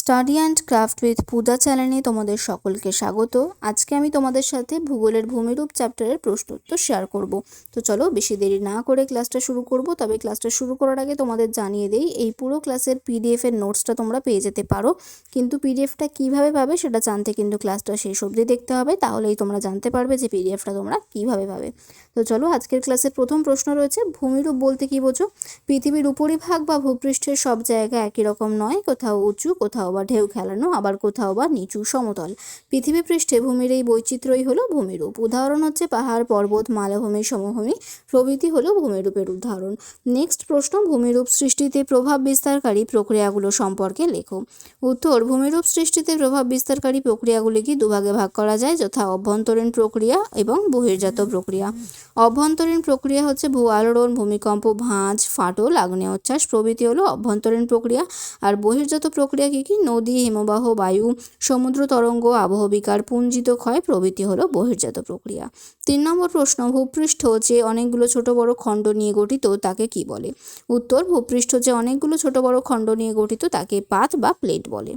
Study and craft with Puja চ্যানেলে তোমাদের সকলকে স্বাগত। আজকে আমি তোমাদের সাথে ভূগোলের ভূমিরূপ চ্যাপ্টারের প্রশ্ন উত্তর শেয়ার করব। তো চলো বেশি দেরি না করে ক্লাসটা শুরু করব, তবে ক্লাসটা শুরু করার আগে তোমাদের জানিয়ে দেই, এই পুরো ক্লাসের পিডিএফ এর নোটসটা তোমরা পেয়ে যেতে পারো। কিন্তু পিডিএফটা কীভাবে পাবে সেটা জানতে কিন্তু ক্লাসটা শেষ অবধি দেখতে হবে, তাহলেই তোমরা জানতে পারবে যে পিডিএফটা তোমরা কীভাবে পাবে। তো চলো আজকের ক্লাসের প্রথম প্রশ্ন রয়েছে, ভূমিরূপ বলতে কি বোঝো? পৃথিবীর উপরিভাগ বা ভূপৃষ্ঠের সব জায়গা একই রকম নয়, কোথাও উঁচু, কোথাও বা ঢেউ খেলানো, আবার কোথাও বা নিচু সমতল। পৃথিবী পৃষ্ঠে ভূমির এই বৈচিত্র্যই হলো ভূমিরূপ। উদাহরণ হচ্ছে পাহাড়, পর্বত, মালভূমি, সমভূমি। প্রভৃতি হলো ভূমিরূপের উদাহরণ। নেক্সট প্রশ্ন, ভূমিরূপ সৃষ্টিতে প্রভাব বিস্তারকারী প্রক্রিয়াগুলো সম্পর্কে লেখো। উত্তর, ভূমিরূপ সৃষ্টিতে প্রভাব বিস্তারকারী প্রক্রিয়াগুলিকে দুভাগে ভাগ করা যায়, যথা অভ্যন্তরীণ প্রক্রিয়া এবং বহির্জাত প্রক্রিয়া। অভ্যন্তরীণ প্রক্রিয়া হচ্ছে ভূ আলোড়ন, ভূমিকম্প, ভাঁজ, ফাটল, আগ্নেয়োচ্ছ্বাস প্রভৃতি হলো অভ্যন্তরীণ প্রক্রিয়া। আর বহির্জাত প্রক্রিয়া কী কী? নদী, হিমবাহ, বায়ু, সমুদ্র তরঙ্গ, আবহবিকার, পুঞ্জিত ক্ষয় প্রভৃতি হলো বহির্জাত প্রক্রিয়া। তিন নম্বর প্রশ্ন, ভূপৃষ্ঠ যে অনেকগুলো ছোট বড় খণ্ড নিয়ে গঠিত তাকে কি বলে? উত্তর, ভূপৃষ্ঠ যে অনেকগুলো ছোট বড় খণ্ড নিয়ে গঠিত তাকে পাত বা প্লেট বলে।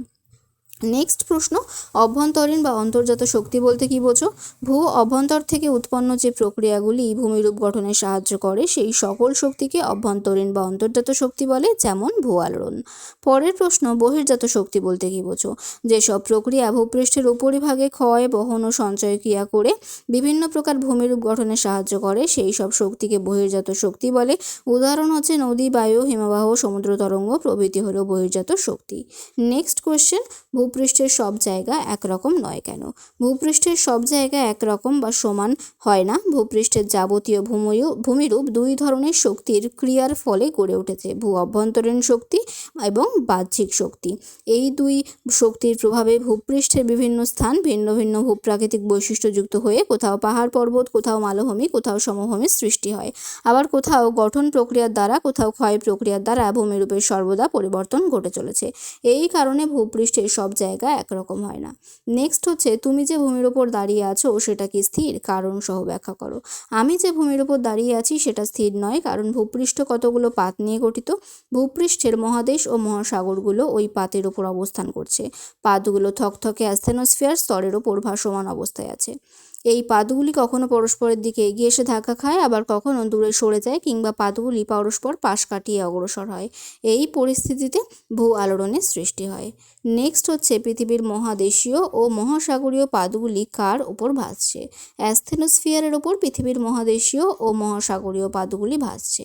নেক্সট প্রশ্ন, অভ্যন্তরীণ বা অন্তর্জাত শক্তি বলতে কি বোঝো? ভূ অভ্যন্তর থেকে উৎপন্ন যে প্রক্রিয়াগুলি ভূমিরূপ গঠনে সাহায্য করে, সেই সকল শক্তিকে অভ্যন্তরীণ বা অন্তর্জাত শক্তি বলে, যেমন ভূ আলোড়ন। পরের প্রশ্ন, বহির্জাত শক্তি বলতে কি বোঝো? যেসব প্রক্রিয়া ভূপৃষ্ঠের উপরিভাগে ক্ষয়, বহন ও সঞ্চয় ক্রিয়া করে, বিভিন্ন প্রকার ভূমিরূপ গঠনে সাহায্য করে, সেই সব শক্তিকে বহির্জাত শক্তি বলে। উদাহরণ হচ্ছে নদী, বায়ু, হিমবাহ, সমুদ্র তরঙ্গ প্রভৃতি হলো বহির্জাত শক্তি। নেক্সট কোয়েশ্চেন ভূপৃষ্ঠের সব জায়গা একরকম নয় কেন? ভূপৃষ্ঠের সব জায়গা একরকম বা সমান হয় না। ভূপৃষ্ঠের যাবতীয় ভূময়ু, ভূমিরূপ দুই ধরনের শক্তির ক্রিয়ার ফলে গড়ে উঠেছে, ভূ অভ্যন্তরীণ শক্তি এবং বাহ্যিক শক্তি। এই দুই শক্তির প্রভাবে ভূপৃষ্ঠের বিভিন্ন স্থান ভিন্ন ভিন্ন ভূপ্রাকৃতিক বৈশিষ্ট্যযুক্ত হয়ে কোথাও পাহাড় পর্বত, কোথাও মালভূমি, কোথাও সমভূমির সৃষ্টি হয়। আবার কোথাও গঠন প্রক্রিয়ার দ্বারা, কোথাও ক্ষয় প্রক্রিয়ার দ্বারা ভূমিরূপের সর্বদা পরিবর্তন ঘটে চলেছে। এই কারণে ভূপৃষ্ঠের সব জায়গা একরকম হয় না। নেক্সট হচ্ছে তুমি যে ভূমির ওপর দাঁড়িয়ে আছো সেটা কি স্থির কারণ সহ ব্যাখ্যা করো। আমি যে ভূমির ওপর দাঁড়িয়ে আছি সেটা স্থির নয় কারণ ভূপৃষ্ঠ কতগুলো পাত নিয়ে গঠিত? ভূপৃষ্ঠের মহাদেশ ও মহাসাগরগুলো ওই পাতের ওপর অবস্থান করছে। পাতগুলো থকথকে অ্যাস্থেনোস্ফিয়ার স্তরের ওপর ভাসমান অবস্থায় আছে। এই পাদগুলি কখনো পরস্পরের দিকে এগিয়ে এসে ধাক্কা খায়, আবার কখনো দূরে সরে যায় কিংবা পাদগুলি পরস্পর পাশ কাটিয়ে অগ্রসর হয়। এই পরিস্থিতিতে ভূ আলোড়নের সৃষ্টি হয়। নেক্সট হচ্ছে পৃথিবীর মহাদেশীয় ও মহাসাগরীয় পাদগুলি কার উপর ভাসছে? অ্যাস্থেনোস্ফিয়ারের ওপর পৃথিবীর মহাদেশীয় ও মহাসাগরীয় পাদগুলি ভাসছে।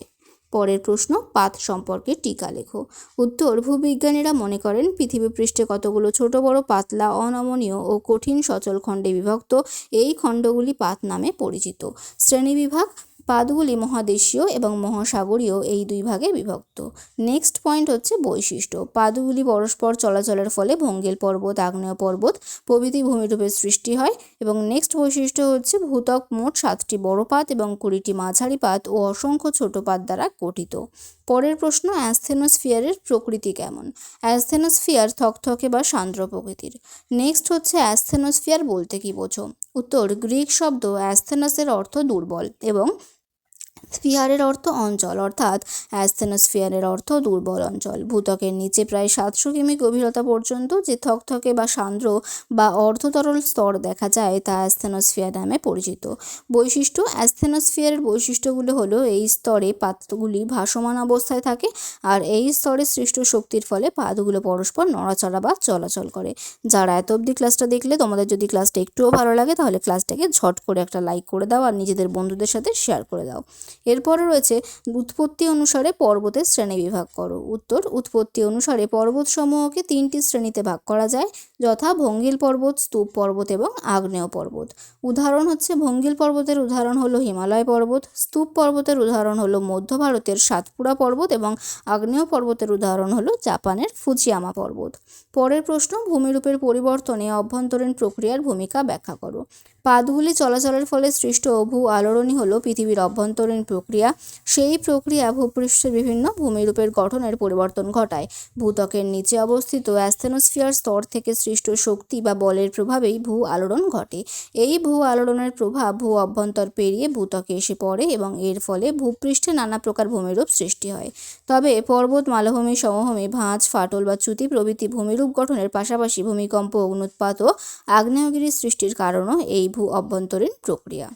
পরের প্রশ্ন পাত সম্পর্কে টিকা লেখো। উত্তর, ভূবিজ্ঞানীরা মনে করেন পৃথিবী পৃষ্ঠে কতগুলো ছোট, বড়, পাতলা, অনমনীয় ও কঠিন সচল খণ্ডে বিভক্ত, এই খণ্ডগুলি পাত নামে পরিচিত। শ্রেণীবিভাগ পাতগুলি মহাদেশীয় এবং মহাসাগরীয় এই দুই ভাগে বিভক্ত। নেক্সট পয়েন্ট হচ্ছে বৈশিষ্ট্য। পাদগুলি পরস্পর চলাচলের ফলে ভঙ্গেল পর্বত, আগ্নেয় পর্বত প্রভৃতি ভূমিরূপের সৃষ্টি হয় এবং নেক্সট বৈশিষ্ট্য হচ্ছে ভূত্বক মোট সাতটি বড় পাত এবং কুড়িটি মাঝারি পাত ও অসংখ্য ছোট পাত দ্বারা গঠিত। পরের প্রশ্ন, অ্যাস্থেনোস্ফিয়ারের প্রকৃতি কেমন? অ্যাস্থেনোস্ফিয়ার থকথকে বা সান্দ্র প্রকৃতির। নেক্সট হচ্ছে অ্যাস্থেনোস্ফিয়ার বলতে কি বোঝো? উত্তর, গ্রিক শব্দ অ্যাস্থেনাসের অর্থ দুর্বল এবং স্ফিয়ারের অর্থ অঞ্চল, অর্থাৎ অ্যাস্থেনোস্ফিয়ারের অর্থ দুর্বল অঞ্চল। ভূতকের নিচে প্রায় সাতশো কিমি গভীরতা পর্যন্ত যে থকথকে বা সান্দ্র বা অর্ধতরল স্তর দেখা যায় তা অ্যাস্থেনোস্ফিয়ার নামে পরিচিত। বৈশিষ্ট্য, অ্যাস্থেনোস্ফিয়ারের বৈশিষ্ট্যগুলো হলো এই স্তরে পাতগুলি ভাসমান অবস্থায় থাকে আর এই স্তরে সৃষ্ট শক্তির ফলে পাতগুলো পরস্পর নড়াচড়া বা চলাচল করে। যারা এত অবধি ক্লাসটা দেখলে, তোমাদের যদি ক্লাসটা একটুও ভালো লাগে, তাহলে ক্লাসটাকে ঝট করে একটা লাইক করে দাও আর নিজেদের বন্ধুদের সাথে শেয়ার করে দাও। এরপরে রয়েছে উৎপত্তি অনুসারে পর্বতের শ্রেণীবিভাগ করো। উত্তর, উৎপত্তি অনুসারে পর্বতসমূহকে তিনটি শ্রেণীতে ভাগ করা যায়, যথা ভঙ্গিল পর্বত, স্তূপ পর্বত এবং আগ্নেয় পর্বত। উদাহরণ হচ্ছে, ভঙ্গিল পর্বতের উদাহরণ হলো হিমালয় পর্বত, স্তূপ পর্বতের উদাহরণ হলো মধ্য ভারতের সাতপুরা পর্বত এবং আগ্নেয় পর্বতের উদাহরণ হলো জাপানের ফুজিয়ামা পর্বত। পরের প্রশ্ন, ভূমিরূপের পরিবর্তনে অভ্যন্তরীণ প্রক্রিয়ার ভূমিকা ব্যাখ্যা করো। পাতগুলি চলাচলের ফলে সৃষ্ট ভূ আলোড়নই হলো পৃথিবীর অভ্যন্তরীণ প্রক্রিয়া। সেই প্রক্রিয়া ভূপৃষ্ঠের বিভিন্ন ভূমিরূপের গঠনের পরিবর্তন ঘটায়। ভূতকের নিচে অবস্থিত অ্যাস্থেনোস্ফিয়ার স্তর থেকে সৃষ্ট শক্তি বা বলের প্রভাবেই ভূ আলোড়ন ঘটে। এই ভূ আলোড়নের প্রভাব ভূ অভ্যন্তর পেরিয়ে ভূত্বকে এসে পড়ে এবং এর ফলে ভূপৃষ্ঠে নানা প্রকার ভূমিরূপ সৃষ্টি হয়। তবে পর্বত, মালভূমি, সমভূমি, ভাঁজ, ফাটল বা চ্যুতি প্রভৃতি ভূমিরূপ গঠনের পাশাপাশি ভূমিকম্প অগ্নুৎপাত ও আগ্নেয়গিরি সৃষ্টির কারণও এই ভূ অভ্যন্তরীণ প্রক্রিয়া।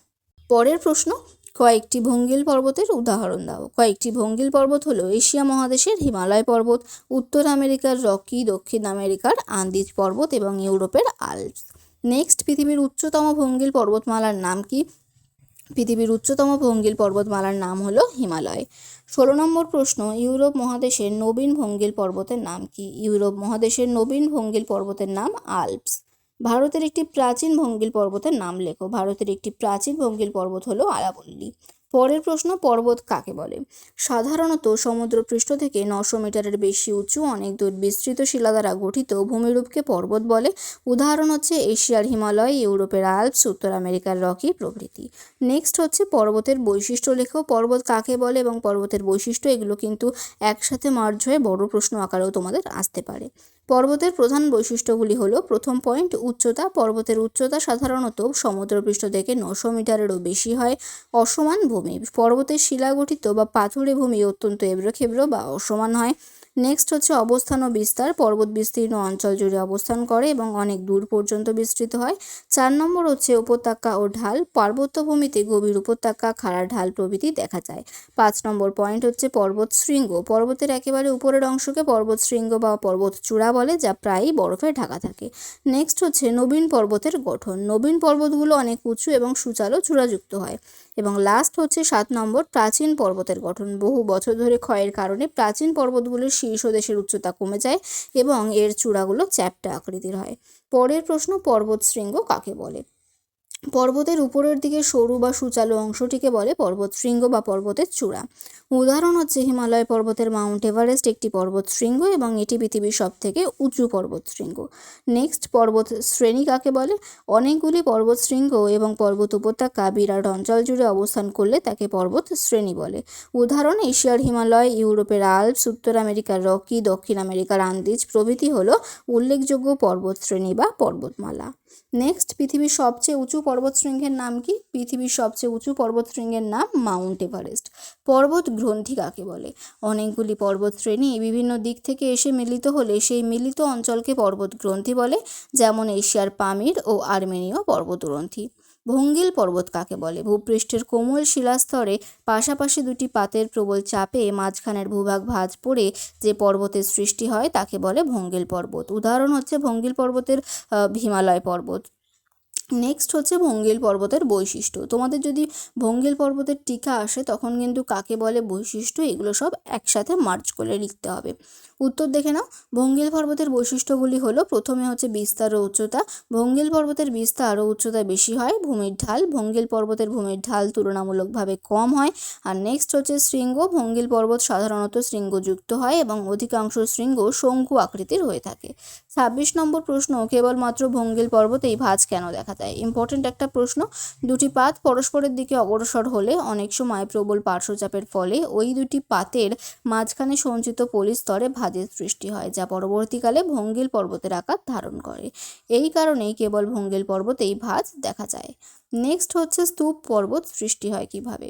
পরের প্রশ্ন, কয়েকটি ভঙ্গিল পর্বতের উদাহরণ দাও। কয়েকটি ভঙ্গিল পর্বত হলো এশিয়া মহাদেশের হিমালয় পর্বত, উত্তর আমেরিকার রকি, দক্ষিণ আমেরিকার আন্দিজ পর্বত এবং ইউরোপের আল্পস। নেক্সট, পৃথিবীর উচ্চতম ভঙ্গিল পর্বতমালার নাম কি? পৃথিবীর উচ্চতম ভঙ্গিল পর্বতমালার নাম হলো হিমালয়। ষোলো নম্বর প্রশ্ন, ইউরোপ মহাদেশের নবীন ভঙ্গিল পর্বতের নাম কি? ইউরোপ মহাদেশের নবীন ভঙ্গিল পর্বতের নাম আল্পস। ভারতের একটি প্রাচীন ভঙ্গিল পর্বতের নাম লেখো। ভারতের একটি প্রাচীন ভঙ্গিল পর্বত হলো আরাবল্লী। পরের প্রশ্ন, পর্বত কাকে বলে? সাধারণত সমুদ্রপৃষ্ঠ থেকে নশো মিটারের বেশি উঁচু, অনেক দূর বিস্তৃত শিলা দ্বারা গঠিত ভূমিরূপকে পর্বত বলে। উদাহরণ হচ্ছে এশিয়ার হিমালয়, ইউরোপের আল্পস, উত্তর আমেরিকার রকি প্রভৃতি। নেক্সট হচ্ছে পর্বতের বৈশিষ্ট্য লেখো। পর্বত কাকে বলে এবং পর্বতের বৈশিষ্ট্য এগুলো কিন্তু একসাথে মার্জ হয়ে বড় প্রশ্ন আকারেও তোমাদের আসতে পারে। পর্বতের প্রধান বৈশিষ্ট্যগুলি হল, প্রথম পয়েন্ট উচ্চতা। পর্বতের উচ্চতা সাধারণত সমুদ্রপৃষ্ঠ থেকে নশো মিটারেরও বেশি হয়, অসমান ভূমি। পর্বতের শিলা গঠিত বা পাথুরে ভূমি অত্যন্ত এবড়ো খেবড়ো বা অসমান হয়। নেক্সট হচ্ছে অবস্থান ও বিস্তার। পর্বত বিস্তীর্ণ অঞ্চল জুড়ে অবস্থান করে এবং অনেক দূর পর্যন্ত বিস্তৃত হয়। চার নম্বর হচ্ছে উপত্যকা ও ঢাল। পার্বত্যভূমিতে গভীর উপত্যকা, খাড়া ঢাল প্রভৃতি দেখা যায়। পাঁচ নম্বর পয়েন্ট হচ্ছে পর্বত শৃঙ্গ। পর্বতের একেবারে উপরের অংশকে পর্বত শৃঙ্গ বা পর্বত চূড়া বলে, যা প্রায়ই বরফে ঢাকা থাকে। নেক্সট হচ্ছে নবীন পর্বতের গঠন। নবীন পর্বতগুলো অনেক উঁচু এবং সুচালো চূড়াযুক্ত হয়। এবং লাস্ট হচ্ছে সাত নম্বর প্রাচীন পর্বতের গঠন। বহু বছর ধরে ক্ষয়ের কারণে প্রাচীন পর্বতগুলির শীর্ষ দেশের উচ্চতা কমে যায় এবং এর চূড়াগুলো চ্যাপ্টা আকৃতির হয়। পরের প্রশ্ন পর্বত শৃঙ্গ কাকে বলে? পর্বতের উপরের দিকে সরু বা সুচালো অংশটিকে বলে পর্বত শৃঙ্গ বা পর্বতের চূড়া। উদাহরণ হচ্ছে হিমালয় পর্বতের মাউন্ট এভারেস্ট একটি পর্বত শৃঙ্গ এবং এটি পৃথিবীর সব থেকে উঁচু পর্বত শৃঙ্গ নেক্সট পর্বত শ্রেণি কাকে বলে? অনেকগুলি পর্বত শৃঙ্গ এবং পর্বত উপত্যকা বিরাট অঞ্চল জুড়ে অবস্থান করলে তাকে পর্বত শ্রেণি বলে। উদাহরণ, এশিয়ার হিমালয়, ইউরোপের আল্পস, উত্তর আমেরিকার রকি, দক্ষিণ আমেরিকার আন্দিজ প্রভৃতি হলো উল্লেখযোগ্য পর্বত শ্রেণি বা পর্বতমালা। নেক্সট পৃথিবীর সবচেয়ে উঁচু পর্বতশৃঙ্গের নাম কি? পৃথিবীর সবচেয়ে উঁচু পর্বতশৃঙ্গের নাম মাউন্ট এভারেস্ট। পর্বত গ্রন্থি কাকে বলে? অনেকগুলি পর্বত শ্রেণি বিভিন্ন দিক থেকে এসে মিলিত হলে সেই মিলিত অঞ্চলকে পর্বত গ্রন্থি বলে, যেমন এশিয়ার পামির ও আর্মেনীয় পর্বত গ্রন্থি ভঙ্গিল পর্বত কাকে বলে? ভূপৃষ্ঠের কোমল শিলাস্তরে পাশাপাশি দুটি পাতের প্রবল চাপে মাঝখানের ভূভাগ ভাঁজ পড়ে যে পর্বতের সৃষ্টি হয় তাকে বলে ভঙ্গিল পর্বত। উদাহরণ হচ্ছে ভঙ্গিল পর্বতের হিমালয় পর্বত। নেক্সট হচ্ছে ভঙ্গিল পর্বতের বৈশিষ্ট্য। তোমাদের যদি ভঙ্গিল পর্বতের টিকা আসে তখন কিন্তু কাকে বলে বৈশিষ্ট্য? এগুলো সব একসাথে মার্চ করে লিখতে হবে। উত্তর দেখে নাও। ভঙ্গিল পর্বতের বৈশিষ্ট্যগুলি হলো, প্রথমে হচ্ছে বিস্তার ও উচ্চতা। ভঙ্গিল পর্বতের বিস্তার ও উচ্চতা বেশি হয় ভূমির ঢাল। ভঙ্গিল পর্বতের ভূমির ঢাল তুলনামূলকভাবে কম হয়। আর নেক্সট হচ্ছে শৃঙ্গ। ভঙ্গিল পর্বত সাধারণত শৃঙ্গযুক্ত হয় এবং অধিকাংশ শৃঙ্গ শঙ্কু আকৃতির হয়ে থাকে। ছাব্বিশ নম্বর প্রশ্ন, কেবলমাত্র ভঙ্গিল পর্বতেই ভাঁজ কেন দেখা যায় ইম্পর্টেন্ট একটা প্রশ্ন। দুটি পাত পরস্পরের দিকে অগ্রসর হলে অনেক সময় প্রবল পার্শ্বচাপের ফলে ওই দুটি পাতের মাঝখানে সঞ্চিত পলিস্তরে ভাঁজের সৃষ্টি হয়, যা পরবর্তীকালে ভঙ্গিল পর্বতের আকার ধারণ করে। এই কারণেই কেবল ভঙ্গিল পর্বতেই ভাঁজ দেখা যায়। নেক্সট হচ্ছে স্তূপ পর্বত সৃষ্টি হয় কীভাবে?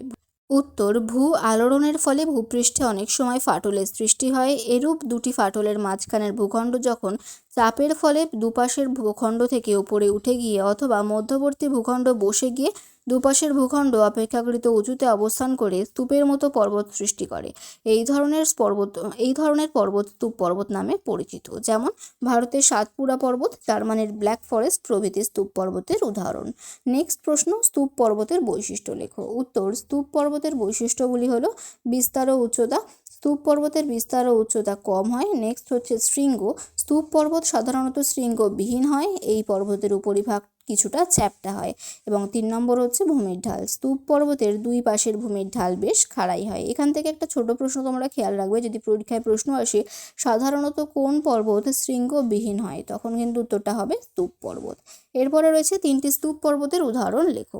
উত্তর, ভূ আলোড়নের ফলে ভূপৃষ্ঠে অনেক সময় ফাটলের সৃষ্টি হয়। এরূপ দুটি ফাটলের মাঝখানের ভূখণ্ড যখন চাপের ফলে দুপাশের ভূখণ্ড থেকে উপরে উঠে গিয়ে অথবা মধ্যবর্তী ভূখণ্ড বসে গিয়ে দুপাশের ভূখণ্ড অপেক্ষাকৃত উঁচুতে অবস্থান করে স্তূপের মতো পর্বত সৃষ্টি করে। এই ধরনের পর্বত, এই ধরনের পর্বত স্তূপ পর্বত নামে পরিচিত। যেমন ভারতের সাতপুরা পর্বত জার্মানির ব্ল্যাক ফরেস্ট প্রভৃতি স্তূপ পর্বতের উদাহরণ। নেক্সট প্রশ্ন, স্তূপ পর্বতের বৈশিষ্ট্য লেখো। উত্তর, স্তূপ পর্বতের বৈশিষ্ট্যগুলি হলো বিস্তার ও উচ্চতা। স্তূপ পর্বতের বিস্তার ও উচ্চতা কম হয়। নেক্সট হচ্ছে শৃঙ্গ। স্তূপ পর্বত সাধারণত শৃঙ্গবিহীন হয়। এই পর্বতের উপরিভাগ কিছুটা চ্যাপ্টা হয় এবং তিন নম্বর হচ্ছে ভূমির ঢাল। স্তূপ পর্বতের দুই পাশের ভূমির ঢাল বেশ খাড়াই হয়। এখান থেকে একটা ছোট প্রশ্ন তোমরা খেয়াল রাখবে, যদি পরীক্ষায় প্রশ্ন আসে, সাধারণত কোন পর্বত শৃঙ্গবিহীন হয়? তখন কিন্তু উত্তরটা হবে স্তূপ পর্বত। এরপরে রয়েছে তিনটি স্তূপ পর্বতের উদাহরণ লেখো।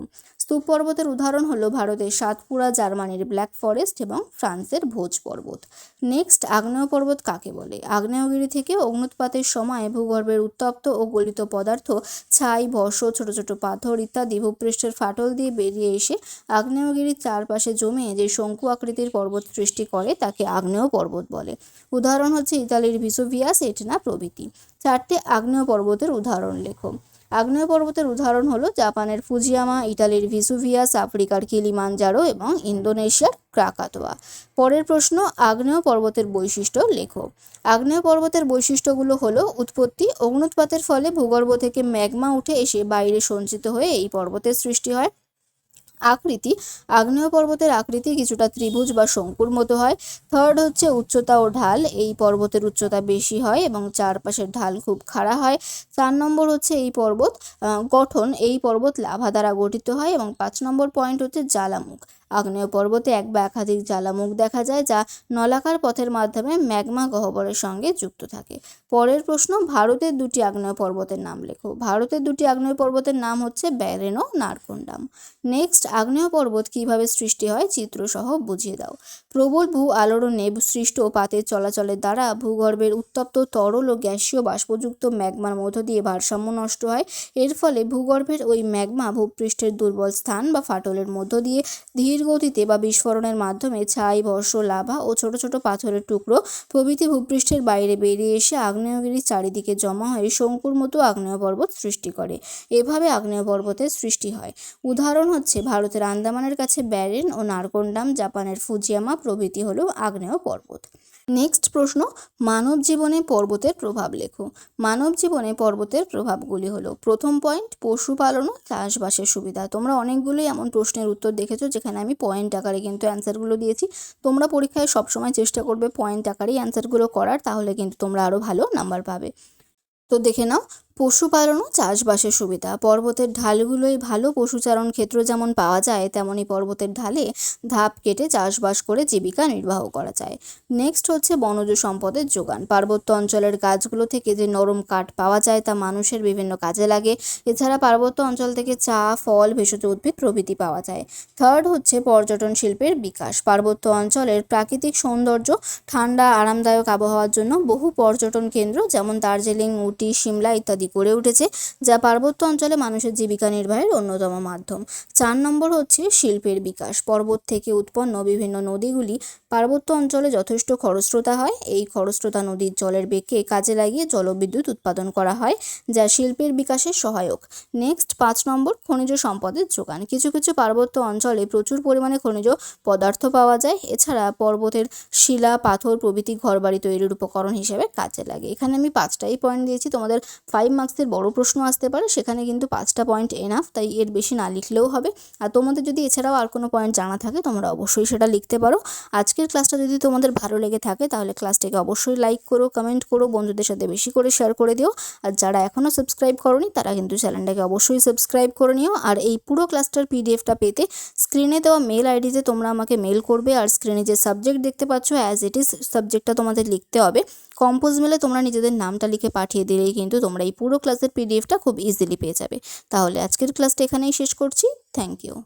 স্তূপ পর্বতের উদাহরণ হলো ভারতের সাতপুরা, জার্মানির ব্ল্যাক ফরেস্ট এবং ফ্রান্সের ভোজ পর্বত। নেক্সট, আগ্নেয় পর্বত কাকে বলে? আগ্নেয়গিরি থেকে অগ্নুৎপাতের সময় ভূগর্ভের উত্তপ্ত ও গলিত পদার্থ, ছাই ভস ছোট ছোট পাথর ইত্যাদি ভূপৃষ্ঠের ফাটল দিয়ে বেরিয়ে এসে আগ্নেয়গিরির চারপাশে জমে যে শঙ্কু আকৃতির পর্বত সৃষ্টি করে তাকে আগ্নেয় পর্বত বলে। উদাহরণ হচ্ছে ইতালির ভিসোভিয়াস এটনা প্রভৃতি। চারটে আগ্নেয় পর্বতের উদাহরণ লেখো। আগ্নেয় পর্বতের উদাহরণ হলো জাপানের ফুজিয়ামা, ইটালির ভিসুভিয়াস আফ্রিকার কিলিমানজারো এবং ইন্দোনেশিয়ার ক্রাকাতোয়া। পরের প্রশ্ন, আগ্নেয় পর্বতের বৈশিষ্ট্য লেখো। আগ্নেয় পর্বতের বৈশিষ্ট্যগুলো হলো উৎপত্তি, অগ্নুৎপাতের ফলে ভূগর্ভ থেকে ম্যাগমা উঠে এসে বাইরে সঞ্চিত হয়ে এই পর্বতের সৃষ্টি হয়। আকৃতি। আগ্নেয় পর্বতের আকৃতি কিছুটা ত্রিভুজ বা শঙ্কুর মতো হয়। থার্ড হচ্ছে উচ্চতা ও ঢাল। এই পর্বতের উচ্চতা বেশি হয় এবং চারপাশের ঢাল খুব খাড়া হয়। চার নম্বর হচ্ছে এই পর্বত। গঠন। এই পর্বত লাভা দ্বারা গঠিত হয় এবং পাঁচ নম্বর পয়েন্ট হচ্ছে জ্বালামুখ। আগ্নেয় পর্বতে এক বা একাধিক জ্বালামুখ দেখা যায় যা নলাকার পথের মাধ্যমে ম্যাগমা গহ্বরের সঙ্গে যুক্ত থাকে। পরের প্রশ্ন, ভারতের দুটি আগ্নেয় পর্বতের নাম লেখো। ভারতের দুটি আগ্নেয় পর্বতের নাম হচ্ছে ব্যারেন ও নারকন্ডাম। নেক্সট, আগ্নেয় পর্বত কীভাবে সৃষ্টি হয় চিত্রসহ বুঝিয়ে দাও। প্রবল ভূ আলোড়নে সৃষ্ট পাতের চলাচলের দ্বারা ভূগর্ভের উত্তপ্ত, তরল ও গ্যাসীয় বাষ্পযুক্ত ম্যাগমার মধ্য দিয়ে ভারসাম্য নষ্ট হয়। এর ফলে ভূগর্ভের ওই ম্যাগমা ভূপৃষ্ঠের দুর্বল স্থান বা ফাটলের মধ্য দিয়ে ধীর গতিতে বা বিস্ফোরণের মাধ্যমে ছাই বর্ষ লাভা ও ছোট ছোট পাথরের টুকরো প্রভৃতি ভূপৃষ্ঠের বাইরে বেরিয়ে এসে আগ্নেয়গিরির চারিদিকে জমা হয়ে শঙ্কুর মতো আগ্নেয় পর্বত সৃষ্টি করে। এভাবে আগ্নেয় পর্বতের সৃষ্টি হয়। উদাহরণ হচ্ছে, ভারতের আন্দামানের কাছে ব্যারেন ও নারকন্ডাম, জাপানের ফুজিয়ামা প্রভৃতি হলো আগ্নেয় পর্বত নেক্সট প্রশ্ন মানব জীবনে পর্বতের প্রভাব লেখো। মানব জীবনে পর্বতের প্রভাবগুলি হলো, প্রথম পয়েন্ট পশুপালন ও চাষবাসের সুবিধা। তোমরা অনেকগুলোই এমন প্রশ্নের উত্তর দেখেছ যেখানে আমি পয়েন্ট আকারে কিন্তু অ্যান্সারগুলো দিয়েছি। তোমরা পরীক্ষায় সবসময় চেষ্টা করবে পয়েন্ট আকারেই অ্যান্সারগুলো করার, তাহলে কিন্তু তোমরা আরও ভালো নাম্বার পাবে। তো দেখে নাও পশুপালন ও চাষবাসের সুবিধা। পর্বতের ঢালগুলোই ভালো পশুচারণ ক্ষেত্র যেমন পাওয়া যায় তেমনই পর্বতের ঢালে ধাপ কেটে চাষবাস করে জীবিকা নির্বাহ করা যায়। নেক্সট হচ্ছে বনজ সম্পদের যোগান। পার্বত্য অঞ্চলের গাছগুলো থেকে যে নরম কাঠ পাওয়া যায় তা মানুষের বিভিন্ন কাজে লাগে। এছাড়া পার্বত্য অঞ্চল থেকে চা, ফল, ভেষজ উদ্ভিদ প্রভৃতি পাওয়া যায়। থার্ড হচ্ছে পর্যটন শিল্পের বিকাশ। পার্বত্য অঞ্চলের প্রাকৃতিক সৌন্দর্য ঠান্ডা, আরামদায়ক আবহাওয়ার জন্য বহু পর্যটন কেন্দ্র যেমন দার্জিলিং উটি সিমলা ইত্যাদি গড়ে উঠেছে, যা পার্বত্য অঞ্চলে মানুষের জীবিকা নির্বাহের অন্যতম মাধ্যম। চার নম্বর হচ্ছে শিল্পের বিকাশ। পর্বত থেকে উৎপন্ন বিভিন্ন নদীগুলি পার্বত্য অঞ্চলে যথেষ্ট খরস্রোতা হয়। এই খরস্রোতা নদীর জলের বেগকে কাজে লাগিয়ে জলবিদ্যুৎ উৎপাদন করা হয়, যা শিল্পের বিকাশে সহায়ক। নেক্সট, পাঁচ নম্বর, খনিজ সম্পদের যোগান। কিছু কিছু পার্বত্য অঞ্চলে প্রচুর পরিমাণে খনিজ পদার্থ পাওয়া যায়। এছাড়া পর্বতের শিলা, পাথর প্রভৃতি ঘরবাড়ি তৈরির উপকরণ হিসেবে কাজে লাগে। এখানে আমি পাঁচটাই পয়েন্ট দিয়েছি। তোমাদের ফাইভ মার্কসের বড় প্রশ্ন আসতে পারে, সেখানে কিন্তু পাঁচটা পয়েন্ট এনাফ তাই এর বেশি না লিখলেও হবে। আর তোমাদের যদি এছাড়াও আর কোনো পয়েন্ট জানা থাকে, তোমরা অবশ্যই সেটা লিখতে পারো। আজকের ক্লাসটা যদি তোমাদের ভালো লেগে থাকে, তাহলে ক্লাসটাকে অবশ্যই লাইক করো কমেন্ট করো, বন্ধুদের সাথে বেশি করে শেয়ার করে দিও। আর যারা এখনও সাবস্ক্রাইব করনি, তারা কিন্তু চ্যানেলটাকে অবশ্যই সাবস্ক্রাইব করে নিও। আর এই পুরো ক্লাসটার পিডিএফটা পেতে স্ক্রিনে দেওয়া মেল আইডিতে তোমরা আমাকে মেল করবে। আর স্ক্রিনে যে সাবজেক্ট দেখতে পাচ্ছ অ্যাজ ইট ইজ সাবজেক্টটা তোমাদের লিখতে হবে। কম্পোজ মেলে তোমরা নিজেদের নামটা লিখে পাঠিয়ে দিলেই কিন্তু তোমরা এই পুরো ক্লাসের পিডিএফটা খুব ইজিলি পেয়ে যাবে। তাহলে আজকের ক্লাসটা এখানেই শেষ করছি। Thank you